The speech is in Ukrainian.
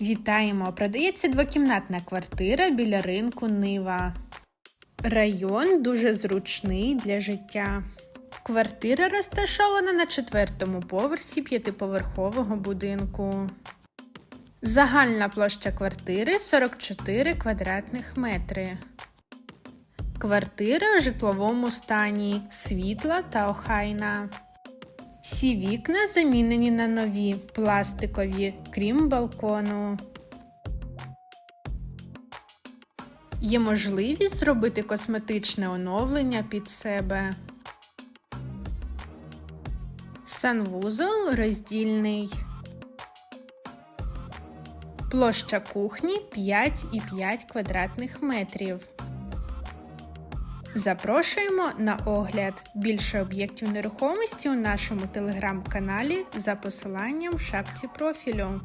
Вітаємо! Продається двокімнатна квартира біля ринку Нива. Район дуже зручний для життя. Квартира розташована на четвертому поверсі п'ятиповерхового будинку. Загальна площа квартири 44 квадратних метри. Квартира у житловому стані, світла та охайна. Всі вікна замінені на нові, пластикові, крім балкону. Є можливість зробити косметичне оновлення під себе. Санвузол роздільний. Площа кухні 5,5 квадратних метрів. Запрошуємо на огляд більше об'єктів нерухомості у нашому телеграм-каналі за посиланням в шапці профілю.